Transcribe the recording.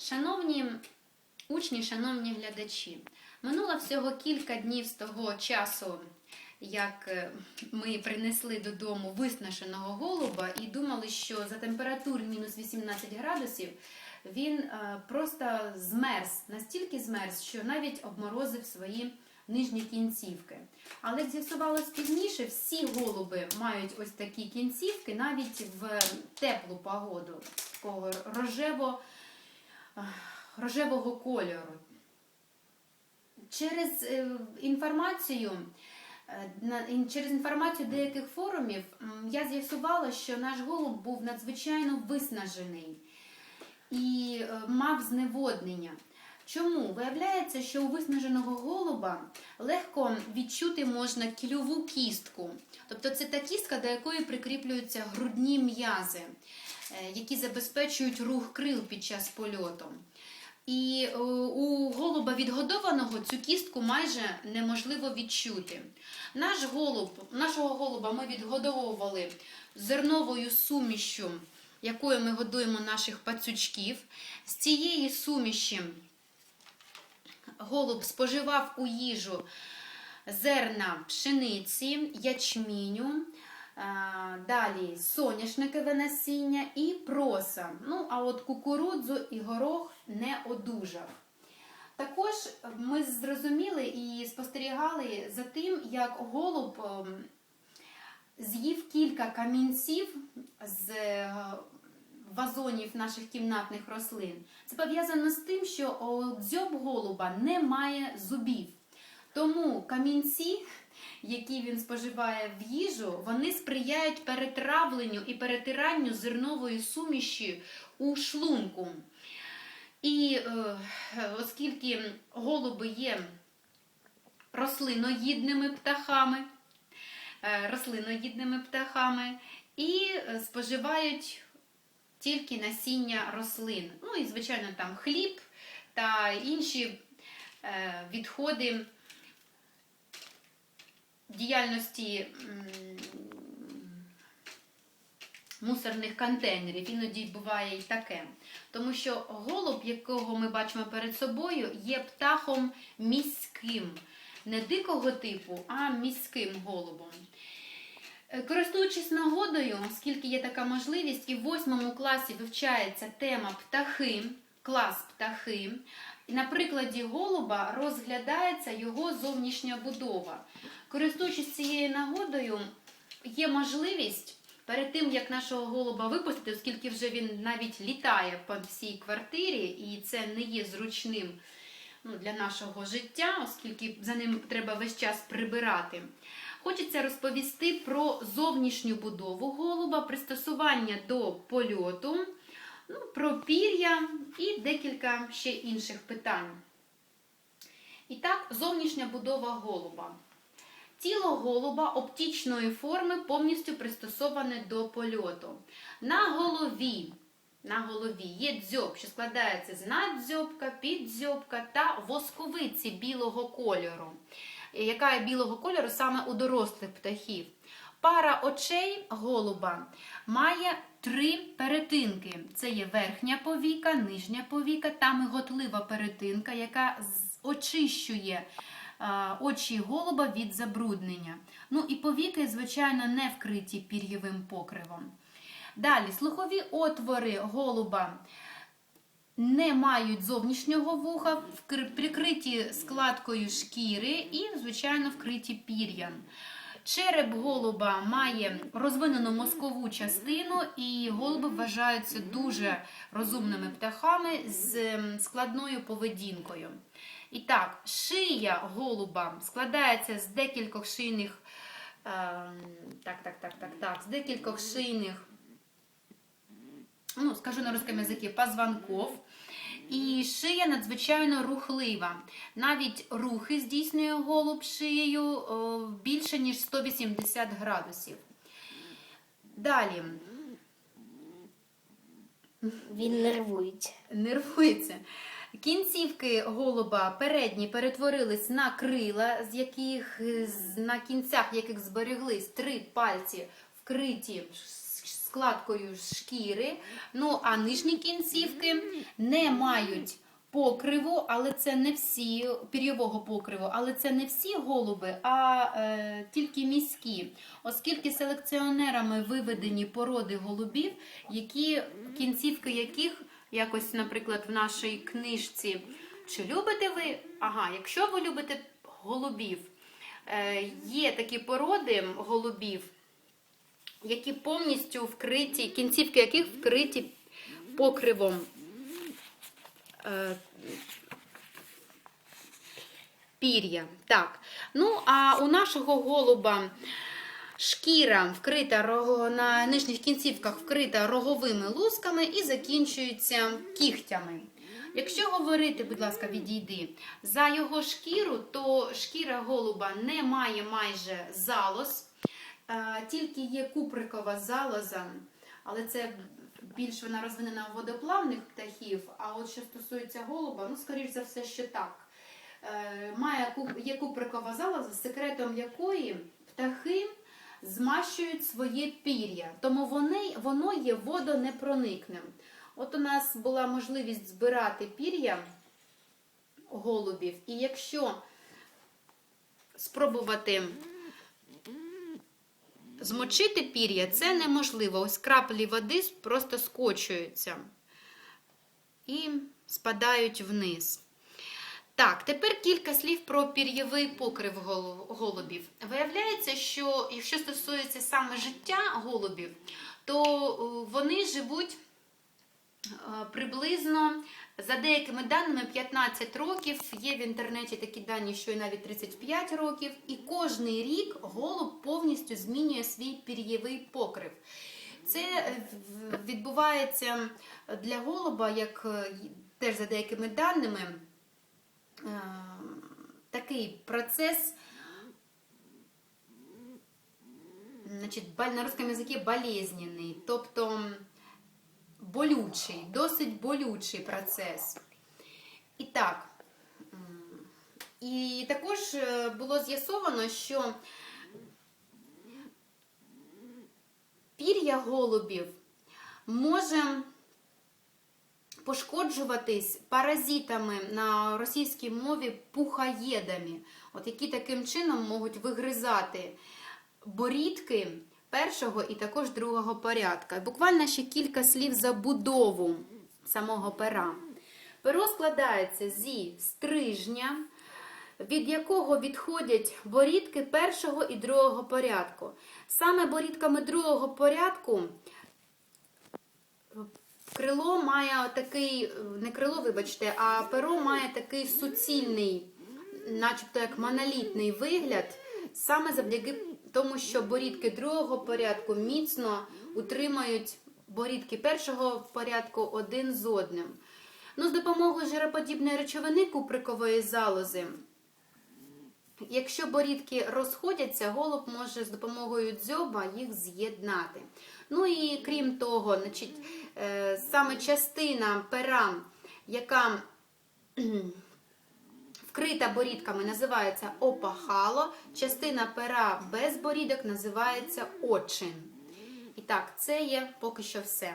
Шановні учні, шановні глядачі, минуло всього кілька днів з того часу, як е, ми принесли додому виснаженого голуба і думали, що за температури мінус 18 градусів він е, просто змерз, настільки змерз, що навіть обморозив свої нижні кінцівки. Але з'ясувалось пізніше, всі голуби мають ось такі кінцівки навіть в теплу погоду, такого рожево, рожевого кольору. Через е, інформацію. е, Через інформацію деяких форумів я з'ясувала, що наш голуб був надзвичайно виснажений і е, мав зневоднення. Чому? Виявляється, що у виснаженого голуба легко відчути можна кільову кістку. Тобто це та кістка, до якої прикріплюються грудні м'язи, які забезпечують рух крил під час польоту. І е, у голуба відгодованого цю кістку майже неможливо відчути. Наш голуб, нашого голуба ми відгодовували зерновою сумішю, якою ми годуємо наших пацючків. З цієї суміші голуб споживав у їжу зерна пшениці, ячміню, далі соняшникове насіння і проса. Ну, а от кукурудзу і горох не одужав. Також ми зрозуміли і спостерігали за тим, як голуб ем, з'їв кілька камінців з е, вазонів наших кімнатних рослин. Це пов'язано з тим, що дзьоб голуба не має зубів. Тому камінці, які він споживає в їжу, вони сприяють перетравленню і перетиранню зернової суміші у шлунку. І е, оскільки голуби є рослиноїдними птахами, е, рослиноїдними птахами і е, споживають тільки насіння рослин. Ну і, звичайно, там хліб та інші відходи діяльності мусорних контейнерів. Іноді буває і таке. Тому що голуб, якого ми бачимо перед собою, є птахом міським. Не дикого типу, а міським голубом. Е, Користуючись нагодою, оскільки є така можливість, і в восьмому класі вивчається тема птахи, клас птахи. На прикладі голуба розглядається його зовнішня будова. Користуючись цією нагодою, є можливість перед тим, як нашого голуба випустити, оскільки вже він навіть літає по всій квартирі, і це не є зручним ну, для нашого життя, оскільки за ним треба весь час прибирати. Хочеться розповісти про зовнішню будову голуба, пристосування до польоту, ну, про пір'я і декілька ще інших питань. І так, зовнішня будова голуба. Тіло голуба оптичної форми повністю пристосоване до польоту. На голові, на голові є дзьоб, що складається з наддзьобка, піддзьобка та восковиці білого кольору, яка є білого кольору саме у дорослих птахів. Пара очей голуба має три перетинки: це є верхня повіка, нижня повіка та миготлива перетинка, яка очищує очі голуба від забруднення. Ну і повіки, звичайно, не вкриті пір'євим покривом. Далі, слухові отвори голуба не мають зовнішнього вуха, прикриті складкою шкіри і, звичайно, вкриті пір'ям. Череп голуба має розвинену мозкову частину, і голуби вважаються дуже розумними птахами з ем, складною поведінкою. І так, шия голуба складається з декількох шийних, ем, так, так, так, так, так, з декількох шийних ну, скажу на русском язикі, позвонков. І шия надзвичайно рухлива. Навіть рухи здійснює голуб шиєю більше, ніж 180 градусів. Далі Він нервується. нервується. Кінцівки голуба передні перетворились на крила, з яких на кінцях яких збереглись три пальці, вкриті складкою шкіри. Ну а нижні кінцівки не мають покриву, але це не всі пір'євого покриву, але це не всі голуби, а е, тільки міські, оскільки селекціонерами виведені породи голубів, які кінцівки яких якось, наприклад, в нашій книжці. Чи любите ви? Ага, якщо ви любите голубів, е, є такі породи голубів, які повністю вкриті, кінцівки яких вкриті покривом. е, Пір'я. Так. Ну, а у нашого голуба шкіра вкрита на нижніх кінцівках вкрита роговими лусками і закінчується кігтями. Якщо говорити, будь ласка, відійди, за його шкіру, то шкіра голуба не має майже залоз, тільки є куприкова залоза, але це більш вона розвинена у водоплавних птахів. А от що стосується голуба, ну, скоріш за все, що так. Е, Має є куприкова залоза, секретом якої птахи змащують своє пір'я, тому вони, воно є водонепроникним. От у нас була можливість збирати пір'я голубів, і якщо спробувати змочити пір'я, це неможливо. Ось краплі води просто скочуються і спадають вниз. Так, тепер кілька слів про пір'євий покрив голубів. Виявляється, що якщо стосується саме життя голубів, то е, вони живуть приблизно, за деякими даними, 15 років. Є в інтернеті такі дані, що і навіть 35 років. І кожний рік голуб повністю змінює свій пір'євий покрив. Це е, відбувається для голуба, як е, теж за деякими даними, е, такий процес, значить, на русском языке болезненний, тобто болючий, досить болючий процес. І так, і також е, було з'ясовано, що пір'я голубів може пошкоджуватись паразитами на російській мові пухаєдами, от які таким чином можуть вигризати борідки першого і також другого порядка. Буквально ще кілька слів за будову самого пера. Перо складається зі стрижня, від якого відходять борідки першого і другого порядку. Саме борідками другого порядку крило має такий, не крило, вибачте, а перо має такий суцільний, начебто як монолітний вигляд, саме завдяки тому, що борідки другого порядку міцно утримують борідки першого порядку один з одним. Ну, з допомогою жироподібної речовини куприкової залози Якщо борідки розходяться, голуб може з допомогою дзьоба їх з'єднати. Ну і крім того, значить, е, саме частина пера, яка вкрита борідками, називається опахало, частина пера без борідок називається очин. І так, це є поки що все.